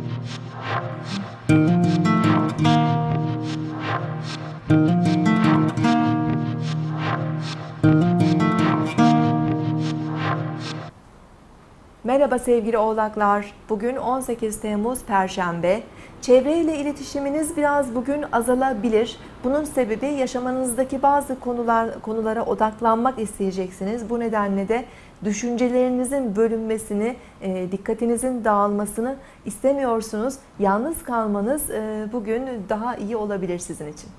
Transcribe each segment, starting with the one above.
you Merhaba sevgili oğlaklar. Bugün 18 Temmuz Perşembe. Çevreyle iletişiminiz biraz bugün azalabilir. Bunun sebebi yaşamanızdaki bazı konular konulara odaklanmak isteyeceksiniz. Bu nedenle de düşüncelerinizin bölünmesini, e, dikkatinizin dağılmasını istemiyorsunuz. Yalnız kalmanız e, bugün daha iyi olabilir sizin için.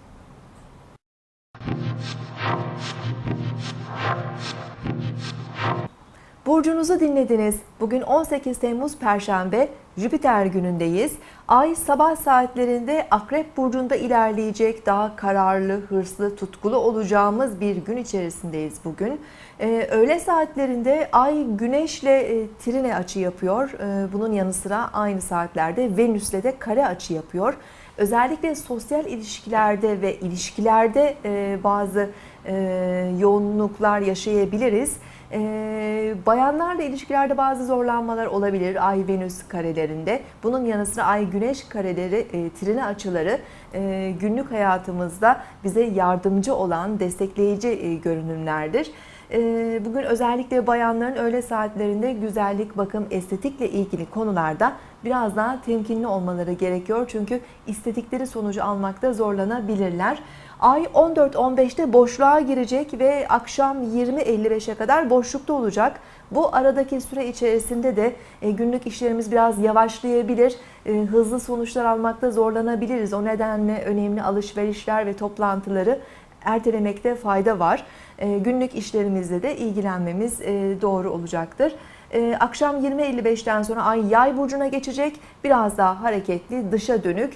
Burcunuzu dinlediniz. Bugün 18 Temmuz Perşembe, Jüpiter günündeyiz. Ay sabah saatlerinde Akrep Burcu'nda ilerleyecek, daha kararlı, hırslı, tutkulu olacağımız bir gün içerisindeyiz bugün. Ee, öğle saatlerinde Ay Güneş'le e, trine açı yapıyor. Ee, bunun yanı sıra aynı saatlerde Venüs'le de kare açı yapıyor. Özellikle sosyal ilişkilerde ve ilişkilerde e, bazı e, yoğunluklar yaşayabiliriz. E, bayanlarla ilişkilerde bazı zorlanmalar olabilir Ay Venüs karelerinde. Bunun yanı sıra Ay Güneş kareleri, e, trine açıları e, günlük hayatımızda bize yardımcı olan, destekleyici e, görünümlerdir. E, Bugün özellikle bayanların öğle saatlerinde güzellik, bakım, estetikle ilgili konularda biraz daha temkinli olmaları gerekiyor. Çünkü istedikleri sonucu almakta zorlanabilirler. Ay 14-15'te boşluğa girecek ve akşam 20.55'e kadar boşlukta olacak. Bu aradaki süre içerisinde de e, günlük işlerimiz biraz yavaşlayabilir. E, Hızlı sonuçlar almakta zorlanabiliriz. O nedenle önemli alışverişler ve toplantıları ertelemekte fayda var. E, Günlük işlerimizle de ilgilenmemiz e, doğru olacaktır. E, Akşam 20.55'ten sonra ay yay burcuna geçecek. Biraz daha hareketli, dışa dönük,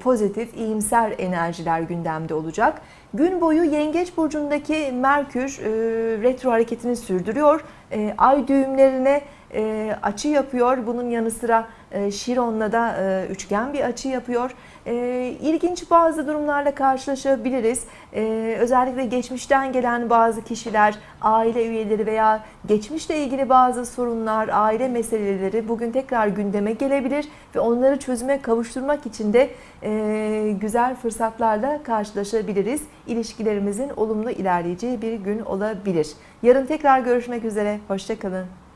pozitif, iyimser enerjiler gündemde olacak. Gün boyu Yengeç burcundaki Merkür retro hareketini sürdürüyor. Ay düğümlerine e, açı yapıyor. Bunun yanı sıra e, Şiron'la da e, üçgen bir açı yapıyor. E, ilginç bazı durumlarla karşılaşabiliriz. E, özellikle geçmişten gelen bazı kişiler, aile üyeleri veya geçmişle ilgili bazı sorunlar, aile meseleleri bugün tekrar gündeme gelebilir ve onları çözüme kavuşturmak için de e, güzel fırsatlarla karşılaşabiliriz. İlişkilerimizin olumlu ilerleyeceği bir gün olabilir. Yarın tekrar görüşmek üzere. Hoşçakalın.